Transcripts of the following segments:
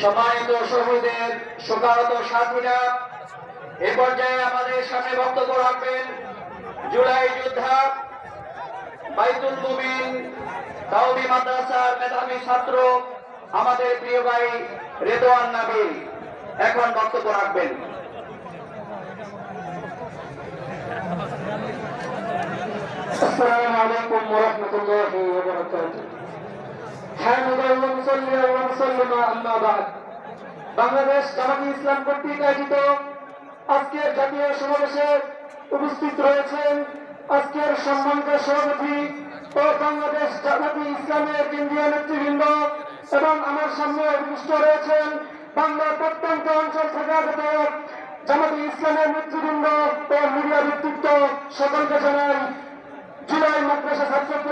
সম্মানিত শহীদের শোকাহত সাধুরা, এ পর্যায়ে আমাদের সামনে বক্তব্য রাখবেন জুলাই যোদ্ধা বাইতুল মুবিন দাউদি মাদ্রাসার মেধাবী ছাত্র, আমাদের প্রিয় ভাই রেদোয়ান নাবিল। এখন বক্তব্য রাখবেন। আসসালামু আলাইকুম ওয়া রাহমাতুল্লাহি ওয়া বারাকাতুহু। কেন্দ্রীয় নেতৃবৃন্দ এবং আমার সামনে উপবিষ্ট রয়েছেন বাংলার প্রত্যন্ত অঞ্চল থেকে জামাতি ইসলামের নেতৃবৃন্দ ও মিডিয়া ব্যক্তিত্ব। সকলকে জানাই জুলাই মাদ্রাসা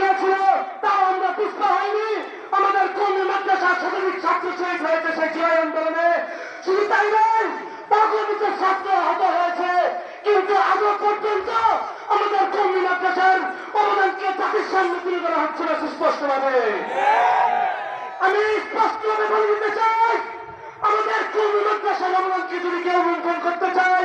গিয়েছিল, তাও আমরা পিছপা হয়নি। আমাদের কর্মী মাদ্রাসার শতাধিক ছাত্র শহীদ হয়েছে সেই জুলাই আন্দোলনে। শুধু তাই নয় পাগলিত ছাত্র আহত হয়েছে। কিন্তু আজও পর্যন্ত আমাদের কর্মী মাদ্রাসার অবদানকে জাতির সামনে তুলে ধরা হচ্ছে না সুস্পষ্টভাবে। আমি স্পষ্টভাবে বলে দিতে চাই, আমাদের কর্মী মাদ্রাসার অবদানকে যদি কেউ লুণ্ঠন করতে চাই